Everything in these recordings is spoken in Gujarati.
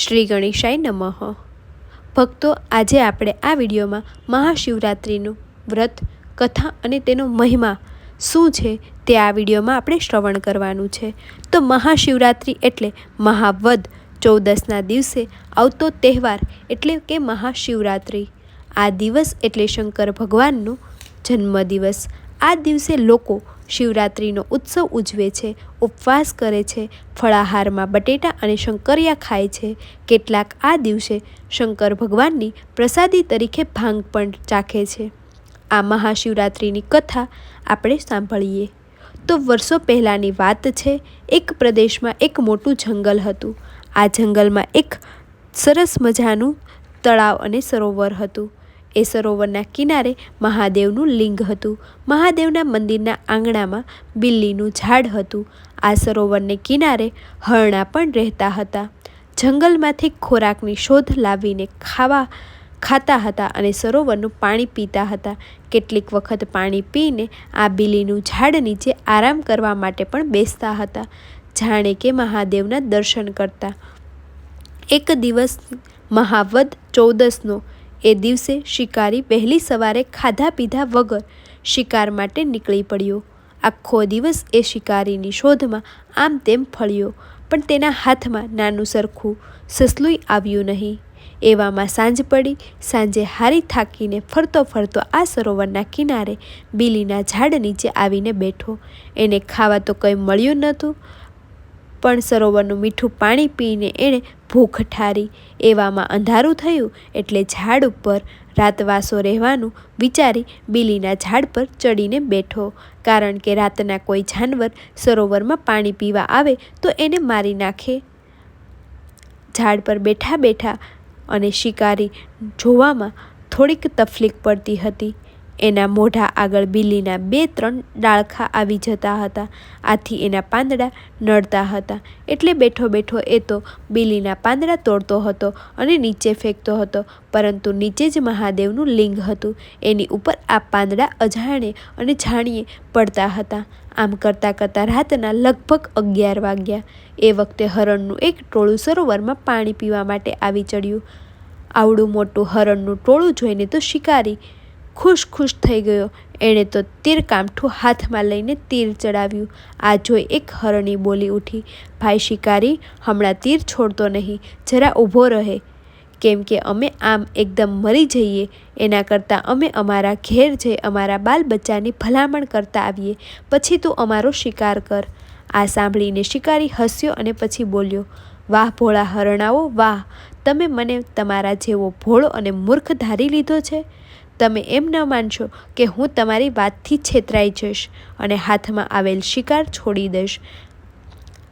શ્રી ગણેશાય નમઃ. ભક્તો, આજે આપણે આ વિડીયોમાં મહાશિવરાત્રિનું વ્રત, કથા અને તેનો મહિમા શું છે તે આ વિડીયોમાં આપણે શ્રવણ કરવાનું છે. તો મહાશિવરાત્રિ એટલે મહાવદ ચૌદસના દિવસે આવતો તહેવાર એટલે કે મહાશિવરાત્રિ. આ દિવસ એટલે શંકર ભગવાનનો જન્મદિવસ. આ દિવસે લોકો શિવરાત્રિનો ઉત્સવ ઉજવે છે, ઉપવાસ કરે છે, ફળાહારમાં બટેટા અને શંકરિયા ખાય છે. કેટલાક આ દિવસે શંકર ભગવાનની પ્રસાદી તરીકે ભાંગ પણ ચાખે છે. આ મહાશિવરાત્રિની કથા આપણે સાંભળીએ. તો વર્ષો પહેલાંની વાત છે, એક પ્રદેશમાં એક મોટું જંગલ હતું. આ જંગલમાં એક સરસ મજાનું તળાવ અને સરોવર હતું. એ સરોવરના કિનારે મહાદેવનું લિંગ હતું. મહાદેવના મંદિરના આંગણામાં બિલ્લીનું ઝાડ હતું. આ સરોવરને કિનારે હરણા પણ રહેતા હતા. જંગલમાંથી ખોરાકની શોધ લાવીને ખાવા, ખાતા હતા અને સરોવરનું પાણી પીતા હતા. કેટલીક વખત પાણી પીને આ બિલીનું ઝાડ નીચે આરામ કરવા માટે પણ બેસતા હતા. જાણે કે મહાદેવના દર્શન કરતા. એક દિવસ મહાવદ ચૌદસનો એ દિવસે શિકારી વહેલી સવારે ખાધા પીધા વગર શિકાર માટે નીકળી પડ્યો. આખો દિવસ એ શિકારીની શોધમાં આમ તેમ ફળ્યો, પણ તેના હાથમાં નાનું સરખું સસલુંય આવ્યું નહીં. એવામાં સાંજ પડી, સાંજે હારી થાકીને ફરતો ફરતો આ સરોવરના કિનારે બીલીના ઝાડ નીચે આવીને બેઠો. એને ખાવા તો કંઈ મળ્યું નહોતું, પણ સરોવરનું મીઠું પાણી પીને એણે ભૂખ ઠારી, એવામાં અંધારું થયું એટલે ઝાડ ઉપર રાતવાસો રહેવાનું વિચારી બિલીના ઝાડ પર ચડીને બેઠો. કારણ કે રાતના કોઈ જાનવર સરોવરમાં પાણી પીવા આવે તો એને મારી નાખે. ઝાડ પર બેઠા બેઠા અને શિકારી જોવામાં થોડીક તકલીફ પડતી હતી. એના મોઢા આગળ બિલ્લીના બે ત્રણ ડાળખા આવી જતા હતા. આથી એના પાંદડા નડતા હતા. એટલે બેઠો બેઠો એ તો બિલ્લીના પાંદડા તોડતો હતો અને નીચે ફેંકતો હતો. પરંતુ નીચે જ મહાદેવનું લિંગ હતું. એની ઉપર આ પાંદડા અજાણે અને જાણીએ પડતા હતા. આમ કરતાં કરતાં રાતના લગભગ અગિયાર વાગ્યા. એ વખતે હરણનું એક ટોળું સરોવરમાં પાણી પીવા માટે આવી ચડ્યું. આવડું મોટું હરણનું ટોળું જોઈને તો શિકારી ખુશ ખુશ થઈ ગયો. એણે તો તીર કામઠું હાથમાં લઈને તીર ચડાવ્યું. આ જોઈ એક હરણી બોલી ઉઠી, ભાઈ શિકારી, હમણાં તીર છોડતો નહીં, જરા ઊભો રહે. કેમ કે અમે આમ એકદમ મરી જઈએ, એના કરતાં અમે અમારા ઘેર જઈ અમારા બાલ બચ્ચાની ભલામણ કરતા આવીએ, પછી તું અમારો શિકાર કર. આ સાંભળીને શિકારી હસ્યો અને પછી બોલ્યો, વાહ ભોળા હરણાઓ, વાહ! તમે મને તમારા જેવો ભોળો અને મૂર્ખ ધારી લીધો છે? તમે એમ ન માનશો કે હું તમારી વાતથી છેતરાઈ જઈશ અને હાથમાં આવેલ શિકાર છોડી દઈશ.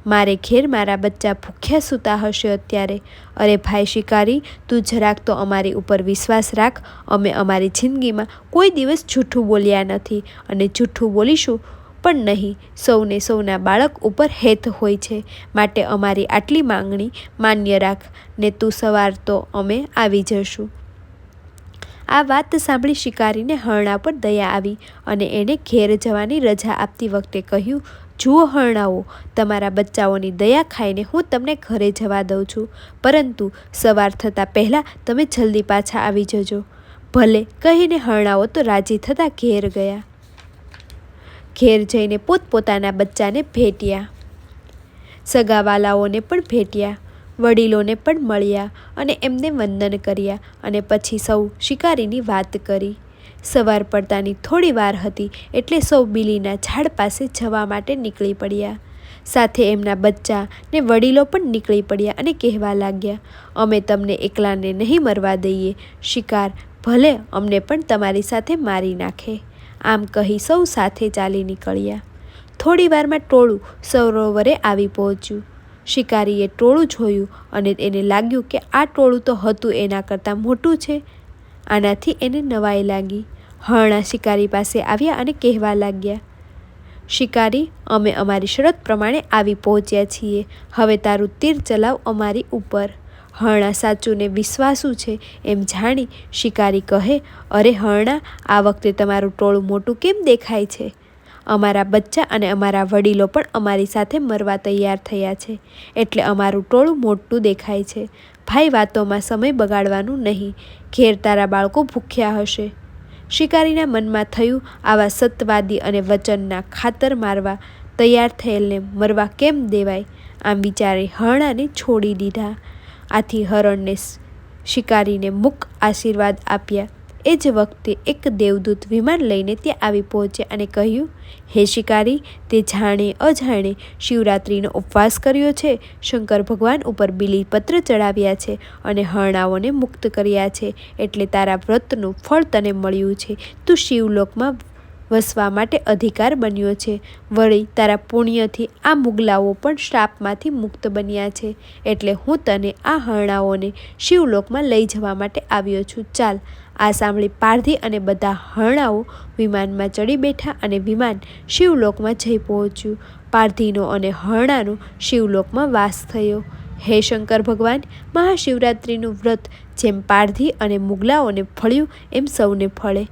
મારે ઘેર મારા બચ્ચા ભૂખ્યા સૂતા હશે અત્યારે. અરે ભાઈ શિકારી, તું જરાક તો અમારી ઉપર વિશ્વાસ રાખ. અમે અમારી જિંદગીમાં કોઈ દિવસ જૂઠું બોલ્યા નથી અને જૂઠું બોલીશું પણ નહીં. સૌને સૌના બાળક ઉપર હેત હોય છે. માટે અમારી આટલી માંગણી માન્ય રાખ ને તું સવાર તો અમે આવી જશું આ વાત સાંભળી શિકારીને હરણા પર દયા આવી અને એણે ઘેર જવાની રજા આપતી વખતે કહ્યું, જુઓ હરણાઓ, તમારા બચ્ચાઓની દયા ખાઈને હું તમને ઘરે જવા દઉં છું. પરંતુ સવાર થતાં પહેલાં તમે જલ્દી પાછા આવી જજો. ભલે કહીને હરણાઓ તો રાજી થતાં ઘેર ગયા. ઘેર જઈને પોતપોતાના બચ્ચાને ભેટ્યા. સગાવાલાઓને પણ ભેટ્યા. વડીલોને પણ મળ્યા અને એમને વંદન કર્યા અને પછી સૌ શિકારીની વાત કરી. સવાર પડતાની થોડી વાર હતી એટલે સૌ બિલીના ઝાડ પાસે જવા માટે નીકળી પડ્યા. સાથે એમના બચ્ચા ને વડીલો પણ નીકળી પડ્યા અને કહેવા લાગ્યા, અમે તમને એકલાને નહીં મરવા દઈએ. શિકાર ભલે અમને પણ તમારી સાથે મારી નાખે. આમ કહી સૌ સાથે ચાલી નીકળ્યા. થોડી વારમાં ટોળું સરોવરે આવી પહોંચ્યું. શિકારીએ ટોળું જોયું અને એને લાગ્યું કે આ ટોળું તો હતું એના કરતાં મોટું છે. આનાથી એને નવાઈ લાગી. હરણા શિકારી પાસે આવ્યા અને કહેવા લાગ્યા, શિકારી, અમે અમારી શરત પ્રમાણે આવી પહોંચ્યા છીએ. હવે તારું તીર ચલાવ અમારી ઉપર. હરણા સાચું ને વિશ્વાસુ છે એમ જાણી શિકારી કહે, અરે હરણા, આ વખતે તમારું ટોળું મોટું કેમ દેખાય છે? અમારા બચ્ચા અને અમારા વડીલો પણ અમારી સાથે મરવા તૈયાર થયા છે. એટલે અમારું ટોળું મોટું દેખાય છે. ભાઈ વાતોમાં સમય બગાડવાનું નહીં. ઘેર તારા બાળકો ભૂખ્યા હશે. શિકારીના મનમાં થયું આવા સત્વાદી અને વચનના ખાતર મારવા તૈયાર થયેલને મરવા કેમ દેવાય? આમ વિચારે હરણાને છોડી દીધા. આથી હરણને શિકારીને મુક આશીર્વાદ આપ્યા. એ જ વખતે એક દેવદૂત વિમાન લઈને ત્યાં આવી પહોંચ્યા અને કહ્યું, હે શિકારી, તે જાણે અજાણે શિવરાત્રિનો ઉપવાસ કર્યો છે, શંકર ભગવાન ઉપર બિલીપત્ર ચડાવ્યા છે અને હરણાઓને મુક્ત કર્યા છે, એટલે તારા વ્રતનું ફળ તને મળ્યું છે. તું શિવલોકમાં વસવા માટે અધિકાર બન્યો છે. વળી તારા પુણ્યથી આ મુગલાઓ પણ શ્રાપમાંથી મુક્ત બન્યા છે. એટલે હું તને આ હરણાઓને શિવલોકમાં લઈ જવા માટે આવ્યો છું. ચાલ, આ સાંભળી પારધી અને બધા હરણાઓ વિમાનમાં ચડી બેઠા અને વિમાન શિવલોકમાં જઈ પહોંચ્યું. પારધીનો અને હરણાનો શિવલોકમાં વાસ થયો. હે શંકર ભગવાન, મહાશિવરાત્રિનું વ્રત જેમ પારધી અને મુગલાઓને ફળ્યું એમ સૌને ફળે.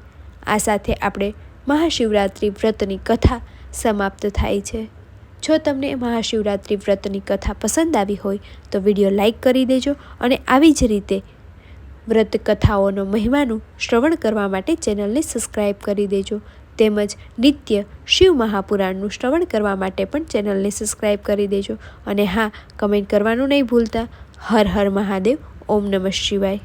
આ સાથે આપણે મહાશિવરાત્રિ વ્રતની કથા સમાપ્ત થાય છે. જો તમને મહાશિવરાત્રિ વ્રતની કથા પસંદ આવી હોય, તો વીડિયો લાઈક કરી દેજો અને આવી જ રીતે વ્રત કથાઓનો મહિમાનું શ્રવણ કરવા માટે ચેનલને સબસ્ક્રાઈબ કરી દેજો. તેમજ નિત્ય શિવ મહાપુરાણનું શ્રવણ કરવા માટે પણ ચેનલને સબસ્ક્રાઈબ કરી દેજો. અને હા, કમેન્ટ કરવાનું નહીં ભૂલતા. હર હર મહાદેવ. ઓમ નમઃ શિવાય.